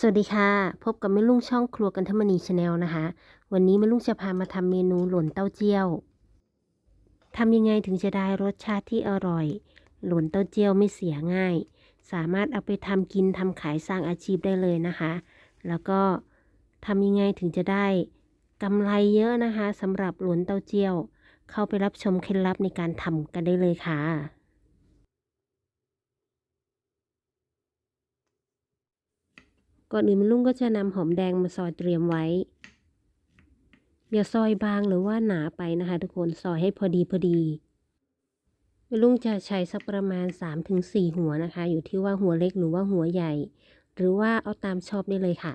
สวัสดีค่ะ พบกับแม่ลุงช่องครัวกันทมณีชาแนลนะคะ วันนี้แม่ลุงจะพามาทำเมนูหล่นเต้าเจี้ยวทำยังไงถึงจะได้รสชาติที่อร่อย หล่นเต้าเจี้ยวไม่เสียง่าย สามารถเอาไปทำกินทำขายสร้างอาชีพได้เลยนะคะ แล้วก็ทำยังไงถึงจะได้กำไรเยอะนะคะสำหรับหล่นเต้าเจี้ยว เข้าไปรับชมเคล็ดลับในการทำกันได้เลยค่ะ ก่อนอื่นลุงก็จะนำหอมแดงมาซอยเตรียมไว้ อย่าซอยบางหรือว่าหนาไปนะคะ ทุกคนซอยให้พอดีพอดีลุงจะใช้สักประมาณ 3-4 หัวนะคะ อยู่ที่ว่าหัวเล็กหรือว่าหัวใหญ่ หรือว่าเอาตามชอบได้เลยค่ะ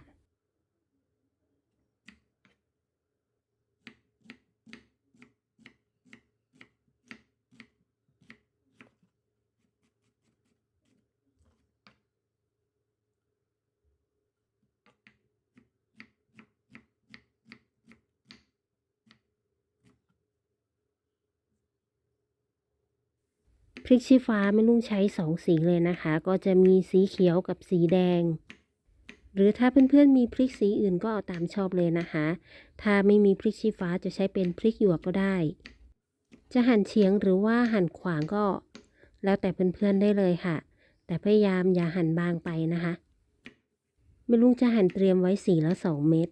พ ริกชี้ฟ้าแม่ลุงใช้สองสีเลยนะคะ ก็จะมีสีเขียวกับสีแดง หรือถ้าเพื่อนๆมีพริกสีอื่นก็เอาตามชอบเลยนะคะ ถ้าไม่มีพริกชี้ฟ้าจะใช้เป็นพริกหยวกก็ได้ จะหั่นเฉียงหรือว่าหั่นขวางก็ แล้วแต่เพื่อนๆได้เลยค่ะ แต่พยายามอย่าหั่นบางไปนะคะแม่ลุงจะหั่นเตรียมไว้สีละสองเม็ด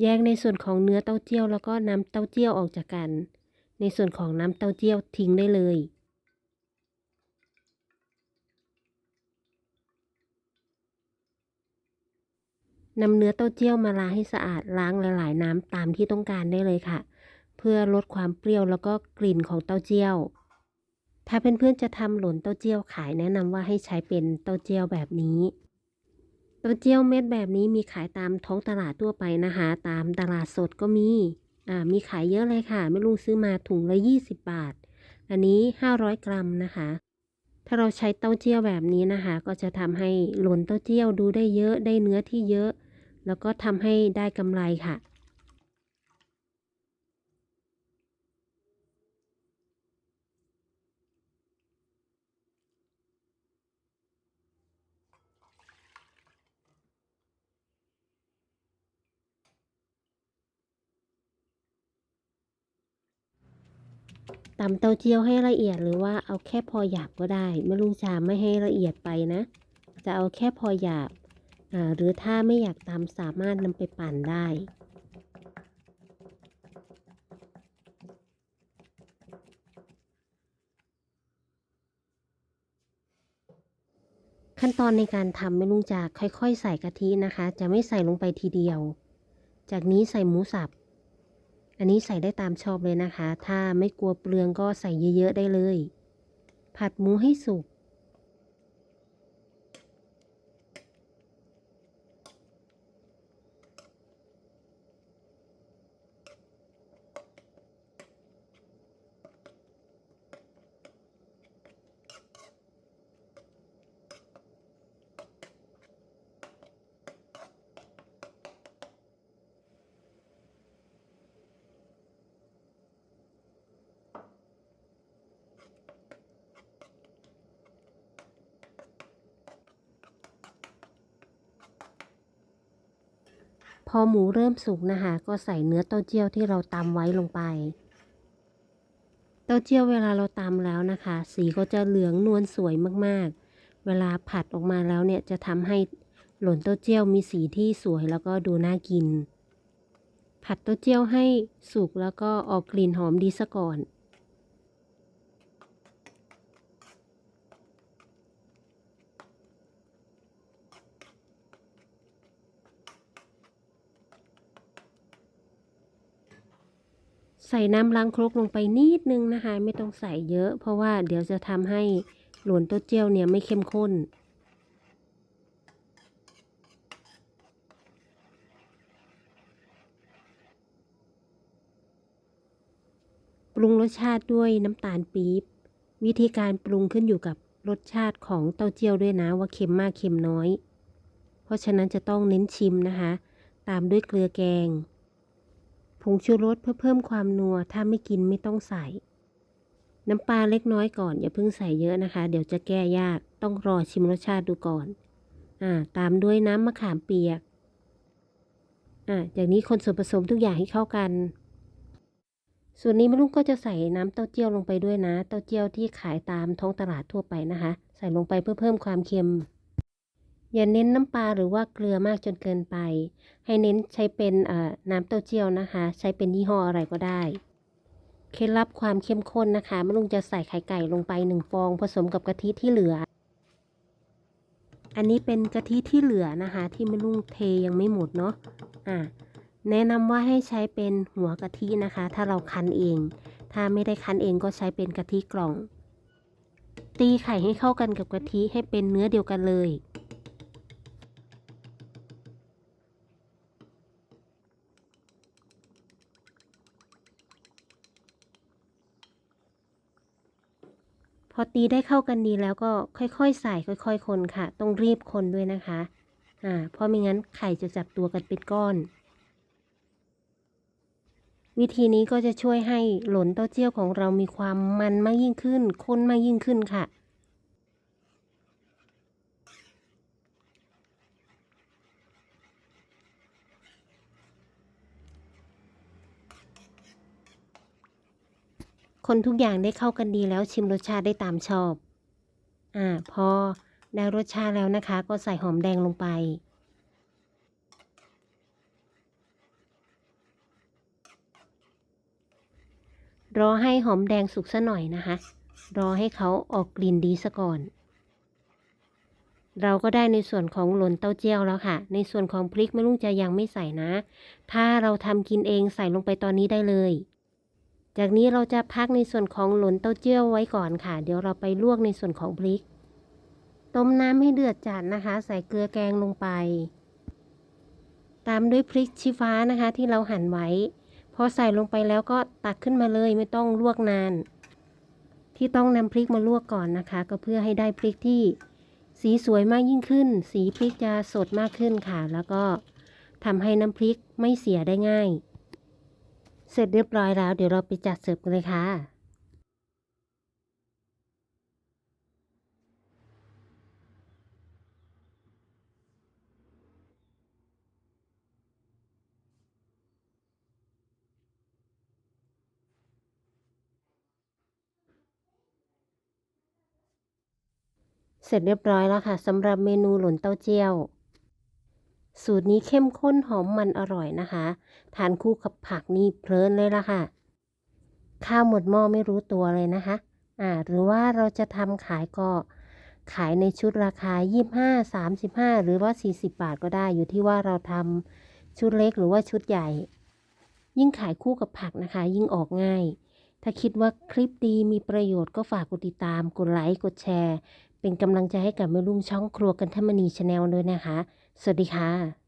แยกในส่วนของเนื้อเต้าเจี้ยวแล้วก็น้ำเต้าเจี้ยวออกจากกัน ในส่วนของน้ำเต้าเจี้ยวทิ้งได้เลย นำเนื้อเต้าเจี้ยวมาล้างให้สะอาดล้างหลายๆ น้ำตามที่ต้องการได้เลยค่ะ เพื่อลดความเปรี้ยวแล้วก็กลิ่นของเต้าเจี้ยว ถ้าเพื่อนๆจะทำหล่นเต้าเจี้ยวขายแนะนำว่าให้ใช้เป็นเต้าเจี้ยวแบบนี้ เต้าเจี้ยวเม็ดแบบนี้มีขายตามท้องตลาดทั่วไปนะคะ ตามตลาดสดก็มี อ่า มีขายเยอะเลยค่ะแม่ลุงซื้อมาถุงละ 20 บาท อันนี้ 500 กรัมนะคะ ถ้าเราใช้เต้าเจี้ยวแบบนี้นะคะ ก็จะทำให้หล่นเต้าเจี้ยวดูได้เยอะ ได้เนื้อที่เยอะ แล้วก็ทำให้ได้กำไรค่ะ ตำเต้าเจี้ยวให้ละเอียดหรือว่าเอาแค่พอหยาบก็ได้ไม่ลุงจาไม่ให้ละเอียดไปนะ จะเอาแค่พอหยาบหรือถ้าไม่อยากตำสามารถนำไปปั่นได้ขั้นตอนในการทำไม่ลุงจะค่อย ๆ ใส่กะทินะคะ จะไม่ใส่ลงไปทีเดียว จากนี้ใส่หมูสับ อันนี้ใส่ได้ตามชอบเลยนะคะ ถ้าไม่กลัวเปลืองก็ใส่เยอะๆได้เลย ผัดหมูให้สุก อหมูเริ่มสุกนะคะ ก็ใส่เนื้อเต้าเจี้ยวที่เราตำไว้ลงไป เต้าเจี้ยวเวลาเราตำแล้วนะคะ สีก็จะเหลืองนวลสวยมากๆ เวลาผัดออกมาแล้วเนี่ยจะทำให้หล่นเต้าเจี้ยวมีสีที่สวยแล้วก็ดูน่ากิน ผัดเต้าเจี้ยวให้สุกแล้วก็ออกกลิ่นหอมดีซะก่อน ใส่น้ำล้างครกลงไปนิดนึงนะคะ ไม่ต้องใส่เยอะ เพราะว่าเดี๋ยวจะทำให้หลวนเต้าเจียวเนี่ยไม่เข้มข้น ปรุงรสชาติด้วยน้ำตาลปี๊บวิธีการปรุงขึ้นอยู่กับรสชาติของเต้าเจี้ยวด้วยนะว่าเค็มมากเค็มน้อย เพราะฉะนั้นจะต้องเน้นชิมนะคะ ตามด้วยเกลือแกง ผงชูรสเพื่อเพิ่มความนัว ถ้าไม่กินไม่ต้องใส่ น้ำปลาเล็กน้อยก่อน อย่าเพิ่งใส่เยอะนะคะ เดี๋ยวจะแก้ยากต้องรอชิมรสชาติดูก่อนอ่าตามด้วยน้ำมะขามเปียกอ่าจากนี้คนส่วนผสมทุกอย่างให้เข้ากัน ส่วนนี้มะลุงก็จะใส่น้ำเต้าเจี้ยวลงไปด้วยนะ เต้าเจี้ยวที่ขายตามท้องตลาดทั่วไปนะคะ ใส่ลงไปเพื่อเพิ่มความเค็ม อย่าเน้นน้ำปลาหรือว่าเกลือมากจนเกินไป ให้เน้นใช้เป็นน้ำเต้าเจี้ยวนะคะ ใช้เป็นยี่ห้ออะไรก็ได้ เคล็ดลับความเข้มข้นนะคะมะลุงจะใส่ไข่ไก่ลงไปหนึ่งฟอง ผสมกับกะทิที่เหลือ อันนี้เป็นกะทิที่เหลือนะคะ ที่มะลุงเทยังไม่หมดเนาะอ่าแนะนำว่าให้ใช้เป็นหัวกะทินะคะ ถ้าเราคั้นเอง ถ้าไม่ได้คั้นเองก็ใช้เป็นกะทิกล่อง ตีไข่ให้เข้ากันกับกะทิให้เป็นเนื้อเดียวกันเลย ตีได้เข้ากันดีแล้วก็ค่อยๆ ใส่ค่อย ๆ คนค่ะ ต้องรีบคนด้วยนะคะ อ่า เพราะไม่งั้นไข่จะจับตัวกันเป็นก้อน วิธีนี้ก็จะช่วยให้หลนเต้าเจี้ยวของเรามีความมันมากยิ่งขึ้น ข้นมากยิ่งขึ้นค่ะ คนทุกอย่างได้เข้ากันดีแล้วชิมรสชาติได้ตามชอบ อ่า พอได้รสชาติแล้วนะคะ ก็ใส่หอมแดงลงไป รอให้หอมแดงสุกซะหน่อยนะคะ รอให้เขาออกกลิ่นดีซะก่อน เราก็ได้ในส่วนของหล่นเต้าเจี้ยวแล้วค่ะ ในส่วนของพริกมะลุงจะยังไม่ใส่นะ ถ้าเราทำกินเองใส่ลงไปตอนนี้ได้เลย จากนี้เราจะพักในส่วนของหลนเต้าเจี้ยวไว้ก่อนค่ะ เดี๋ยวเราไปลวกในส่วนของพริก ต้มน้ำให้เดือดจัดนะคะ ใส่เกลือแกงลงไป ตามด้วยพริกชี้ฟ้านะคะ ที่เราหั่นไว้ พอใส่ลงไปแล้วก็ตักขึ้นมาเลยไม่ต้องลวกนาน ที่ต้องนำพริกมาลวกก่อนนะคะ ก็เพื่อให้ได้พริกที่สีสวยมากยิ่งขึ้น สีพริกจะสดมากขึ้นค่ะ แล้วก็ทำให้น้ำพริกไม่เสียได้ง่าย เสร็จเรียบร้อยแล้วเดี๋ยวเราไปจัดเสิร์ฟกันเลยค่ะเสร็จเรียบร้อยแล้วค่ะสำหรับเมนูหล่นเต้าเจี้ยว สูตรนี้เข้มข้นหอมมันอร่อยนะคะ ทานคู่กับผักนี่เพลินเลยละค่ะ ข้าวหมดหม้อไม่รู้ตัวเลยนะคะ อ่า หรือว่าเราจะทำขายก็ขายในชุดราคา 25 35 หรือว่า 40 บาทก็ได้อยู่ที่ว่าเราทำชุดเล็กหรือว่าชุดใหญ่ ยิ่งขายคู่กับผักนะคะ ยิ่งออกง่าย ถ้าคิดว่าคลิปดีมีประโยชน์ก็ฝากกดติดตาม กดไลค์ กดแชร์ เป็นกำลังใจให้กับแม่ลุงช่องครัวกันทมณีชาแนลด้วยนะคะ สวัสดีค่ะ